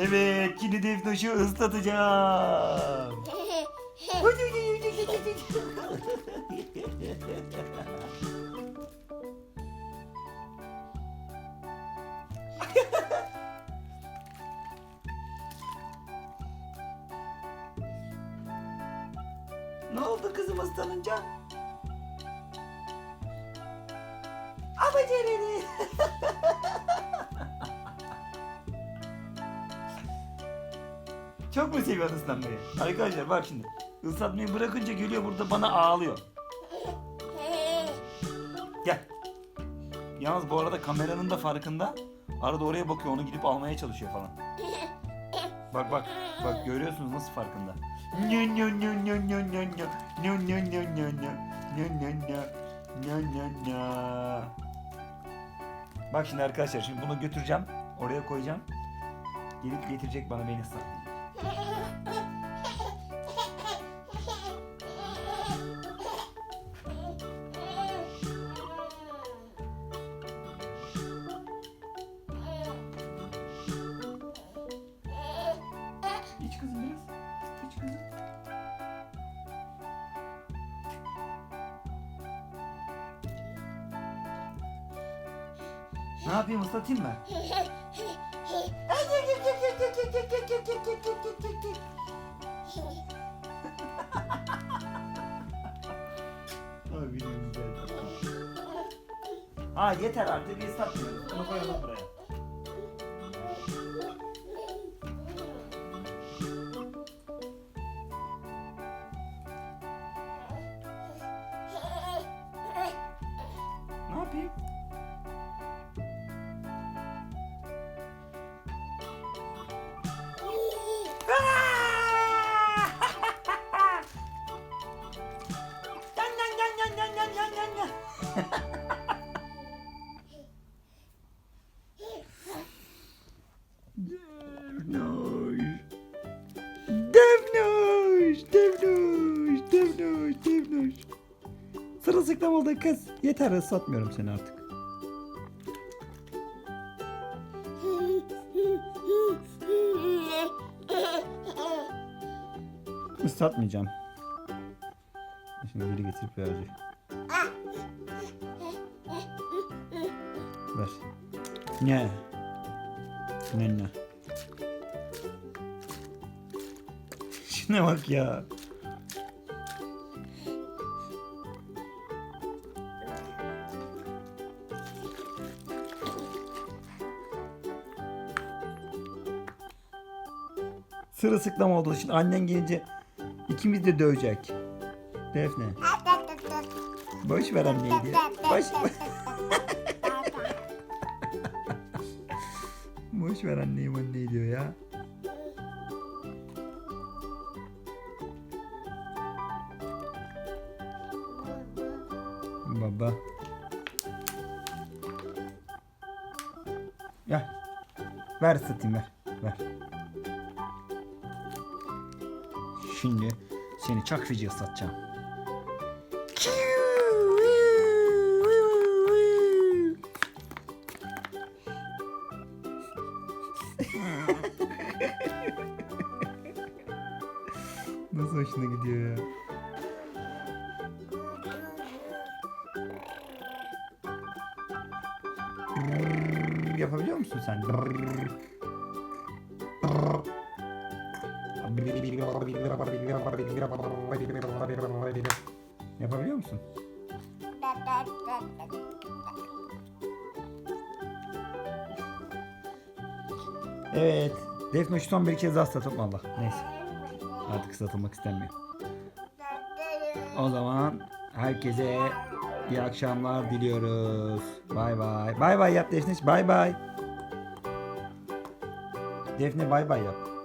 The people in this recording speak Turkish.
Evet, şimdi Defnoş'u ıslatacağım. ne oldu kızım ıslanınca? Ama Ceren'i. Çok mu seviyorsun ıslanmayı? Arkadaşlar bak şimdi. Islatmayı bırakınca geliyor burada bana ağlıyor. Gel. Yalnız bu arada kameranın da farkında. Arada oraya bakıyor onu gidip almaya çalışıyor falan. Bak bak bak görüyorsunuz nasıl farkında. Nyo nyo nyo nyo nyo nyo. Nyo nyo nyo nyo nyo. Nyo nyo nyo. Nyo nyo nyo. Bak şimdi arkadaşlar şimdi bunu götüreceğim. Oraya koyacağım. Gelip getirecek bana beni ıslatmayı. İç kızım biraz. İç kızım. Ne yapayım ıslatayım mı? Güzel tatlım. Aa yeter artık ıslatmıyoruz. Bunu koyalım buraya. Devnoş. Sırılsıklam oldu kız. Yeter ıslatmıyorum seni artık. Islatmayacağım. Şimdi geri getirip verecek. Ver. Ne? Ne ne? Şuna bak ya. Sırılsıklam oldu. Şimdi annen gelince ikimiz de dövecek. Defne. Boş ver anneydi. Boş, boş ver anneyim anneyi diyor ya. Baba. Gel. Ver satayım ver. Ver. Şimdi seni çak feci ıslatacağım. Nasıl hoşuna gidiyor ya? Yapabiliyor musun sen? Yapabiliyor musun? Evet. Defne şu son bir kez daha ıslatıp valla. Neyse. Artık ıslatılmak istemiyor. O zaman herkese iyi akşamlar diliyoruz. Bay bay. Bay bay yap Defne. Bay bay. Defne bay bay yap.